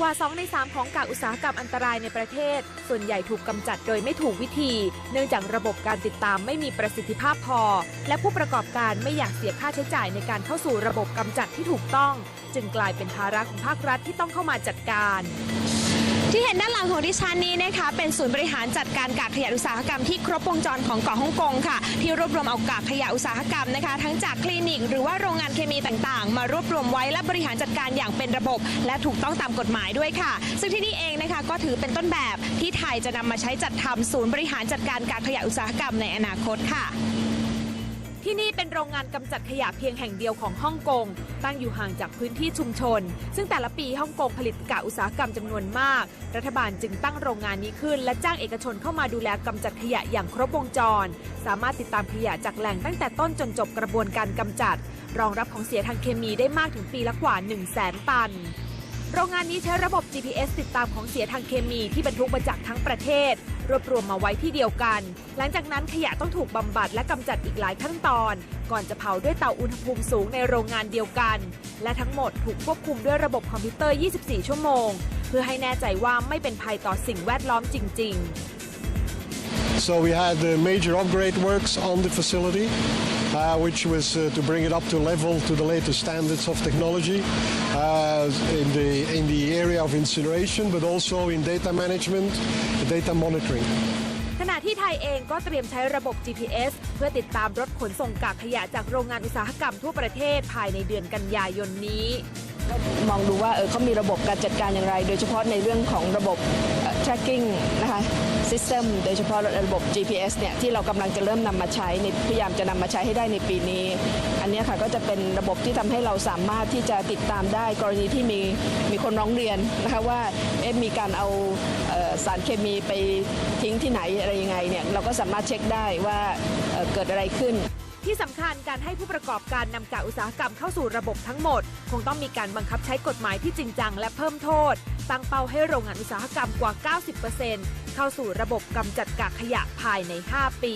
กว่า 2 ใน 3 ของกากอุตสาหกรรมอันตรายในประเทศ ส่วนใหญ่ถูกกำจัดโดยไม่ถูกวิธี เนื่องจากระบบการติดตามไม่มีประสิทธิภาพพอ และผู้ประกอบการไม่อยากเสียค่าใช้จ่ายในการเข้าสู่ระบบกำจัดที่ถูกต้อง จึงกลายเป็นภาระของภาครัฐที่ต้องเข้ามาจัดการ ที่เห็นด้านหลังของดิฉันนี้นะคะเป็นศูนย์บริหารจัดการกากขยะอุตสาหกรรมที่ครบวงจรของเกาะฮ่องกงค่ะ ที่รวบรวมเอากากขยะอุตสาหกรรมนะคะ ทั้งจากคลินิก หรือว่าโรงงานเคมีต่างๆ มารวบรวมไว้และบริหารจัดการอย่างเป็นระบบ และถูกต้องตามกฎหมายด้วยค่ะ ซึ่งที่นี่เองนะคะก็ถือเป็นต้นแบบที่ไทยจะนำมาใช้จัดทำศูนย์บริหารจัดการกากขยะอุตสาหกรรมในอนาคตค่ะ ที่นี่เป็นโรงงานกำจัดขยะเพียงแห่งเดียวของฮ่องกง ตั้งอยู่ห่างจากพื้นที่ชุมชน ซึ่งแต่ละปีฮ่องกงผลิตกากอุตสาหกรรมจำนวนมาก รัฐบาลจึงตั้งโรงงานนี้ขึ้น และจ้างเอกชนเข้ามาดูแลกำจัดขยะอย่างครบวงจร สามารถติดตามขยะจากแหล่งตั้งแต่ต้นจนจบกระบวนการกำจัด รองรับของเสียทางเคมีได้มากถึงปีละกว่า 1 0 0 0 0แสนตันโรงงานนี้ใช้ระบบ GPS ติดตามของเสียทางเคมีที่บรรทุกมาจากทั้งประเทศ รวบรวมมาไว้ที่เดียวกัน หลังจากนั้นขยะต้องถูกบำบัดและกำจัดอีกหลายขั้นตอน ก่อนจะเผาด้วยเตาอุณหภูมิสูงในโรงงานเดียวกัน และทั้งหมดถูกควบคุมด้วยระบบคอมพิวเตอร์ 24 ชั่วโมง เพื่อให้แน่ใจว่าไม่เป็นภัยต่อสิ่งแวดล้อมจริง ๆ So we had uh, major upgrade works on the facility, uh, which was uh, to bring it up to level to the latest standards of technology uh, in the in the area of incineration, but also in data management, data monitoring. ขณะที่ไทยเองก็เตรียมใช้ระบบ GPS เพื่อติดตามรถขนส่งกากขยะจากโรงงานอุตสาหกรรมทั่วประเทศภายในเดือนกันยายนนี้ มองดูว่าเออเขามีระบบการจัดการอย่างไร โดยเฉพาะในเรื่องของระบบ tracking นะคะ system โดยเฉพาะระบบ GPS เนี่ยที่เรากำลังจะเริ่มนำมาใช้ในพยายามจะนำมาใช้ให้ได้ในปีนี้ อันนี้ค่ะก็จะเป็นระบบที่ทำให้เราสามารถที่จะติดตามได้กรณีที่มีมีคนร้องเรียนนะคะว่าเอ๊ะมีการเอาเออสารเคมีไปทิ้งที่ไหนอะไรยังไงเนี่ยเราก็สามารถเช็คได้ว่าเเกิดอะไรขึ้น ที่สำคัญการให้ผู้ประกอบการนำกากอุตสาหกรรมเข้าสู่ระบบทั้งหมด คงต้องมีการบังคับใช้กฎหมายที่จริงจังและเพิ่มโทษ ตั้งเป้าให้โรงงานอุตสาหกรรมกว่า 90%เข้าสู่ระบบกำจัดกากขยะภายใน 5 ปี